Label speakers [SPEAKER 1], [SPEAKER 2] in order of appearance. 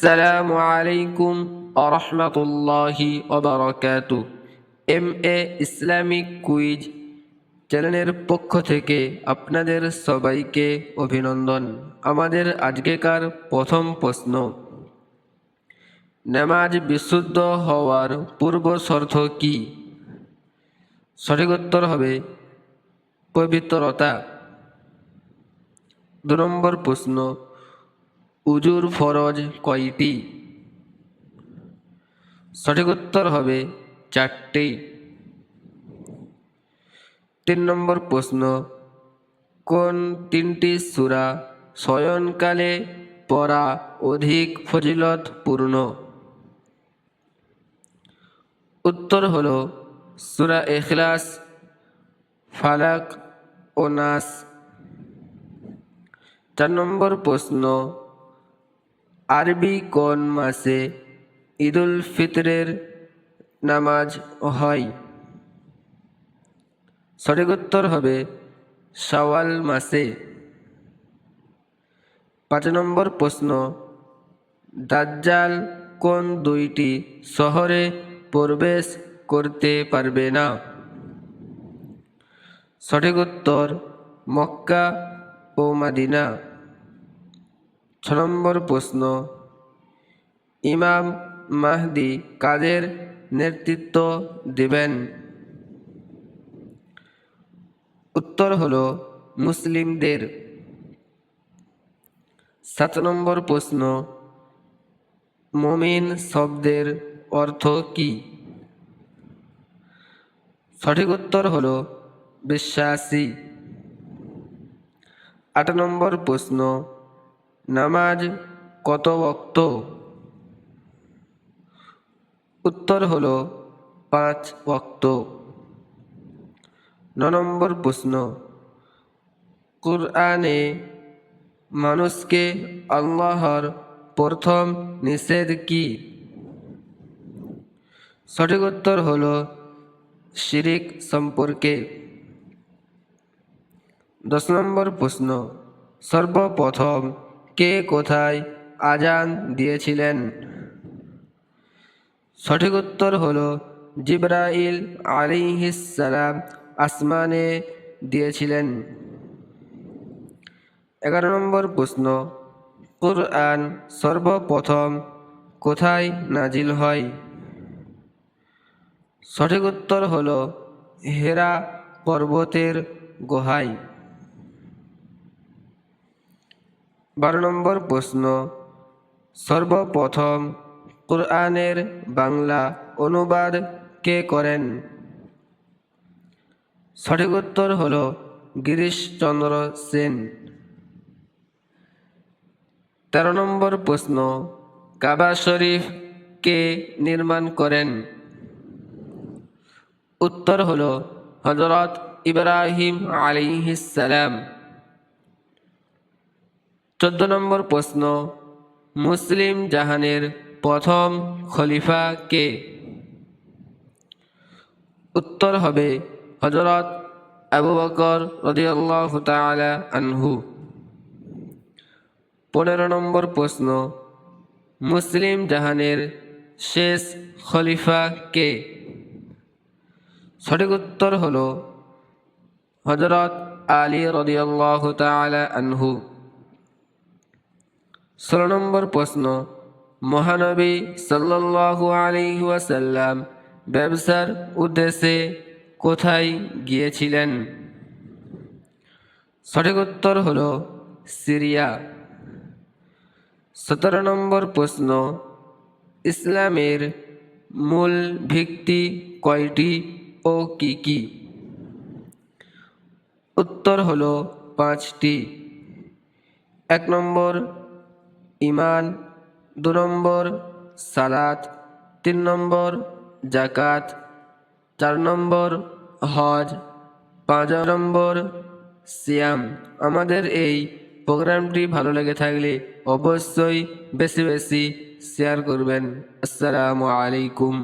[SPEAKER 1] আসসালামু আলাইকুম আরহামতুল্লাহি ওবরাকাতু এম এ ইসলামিক কুইজ চ্যানেলের পক্ষ থেকে আপনাদের সবাইকে অভিনন্দন। আমাদের আজকেকার প্রথম প্রশ্ন, নামাজ বিশুদ্ধ হওয়ার পূর্ব শর্ত কি? সঠিক উত্তর হবে পবিত্রতা। দু নম্বর প্রশ্ন উজুর ফরজ কয়টি? সঠিক উত্তর হবে চারটি। তিন নম্বর প্রশ্ন, কোন তিনটি সুরা শয়নকালে পড়া অধিক ফজিলতপূর্ণ? উত্তর হল সুরা এখলাস ফালাক ও নাস। চার নম্বর প্রশ্ন আরবি কোন মাসে ঈদুল ফিতরের নামাজ হয়? সঠিক উত্তর হবে শাওয়াল মাসে। পাঁচ নম্বর প্রশ্ন, দাজ্জাল কোন দুইটি শহরে প্রবেশ করতে পারবে না? সঠিক উত্তর, মক্কা ও মাদিনা। ছ নম্বর প্রশ্ন। ইমাম মাহদি কাদের নেতৃত্ব দেবেন? উত্তর হল মুসলিমদের। সাত নম্বর প্রশ্ন, মমিন শব্দের অর্থ কি? সঠিক উত্তর হল বিশ্বাসী। আট নম্বর প্রশ্ন নামাজ কত বক্ত উত্তর হল পাঁচ ওয়াক্ত ন নম্বর প্রশ্ন। কুরআনে মানুষকে আল্লাহর প্রথম নিষেধ কি? সঠিক উত্তর হল শিরিক সম্পর্কে। দশ নম্বর প্রশ্ন। সর্বপ্রথম কে কোথায় আজান দিয়েছিলেন? সঠিক উত্তর হল জিব্রাইল আলিহিসালাম আসমানে দিয়েছিলেন। এগারো নম্বর প্রশ্ন, কুরআন সর্বপ্রথম কোথায় নাজিল হয়? সঠিক উত্তর হল হেরা পর্বতের গুহায়। বারো নম্বর প্রশ্ন, সর্বপ্রথম কোরআনের বাংলা অনুবাদ কে করেন? সঠিক উত্তর হল গিরিশচন্দ্র সেন। তেরো নম্বর প্রশ্ন, কাবা শরীফ কে নির্মাণ করেন? উত্তর হল হজরত ইব্রাহিম আলিহিসালাম চোদ্দ নম্বর প্রশ্ন, মুসলিম জাহানের প্রথম খলিফা কে? উত্তর হবে হজরত আবু বকর রদিয়াল্লাহ আনহু। পনেরো নম্বর প্রশ্ন, মুসলিম জাহানের শেষ খলিফা কে? সঠিক উত্তর হল হজরত আলী রদিয়াল্লাহ তাআলা আনহু। ষোলো নম্বর প্রশ্ন, মহানবী সাল্লাল্লাহু আলাইহি ওয়াসাল্লাম ব্যবসার উদ্দেশ্যে কোথায় গিয়েছিলেন? সঠিক উত্তর হল সিরিয়া। সতেরো নম্বর প্রশ্ন, ইসলামের মূল ভিত্তি কয়টি ও কি কি? উত্তর হল পাঁচটি। এক নম্বর ইমান, দু নম্বর সালাত, তিন নম্বর জাকাত চার নম্বর হজ, পাঁচ নম্বর সিয়াম। আমাদের এই প্রোগ্রামটি ভালো লেগে থাকলে অবশ্যই বেশি বেশি শেয়ার করবেন। আসসালামু আলাইকুম।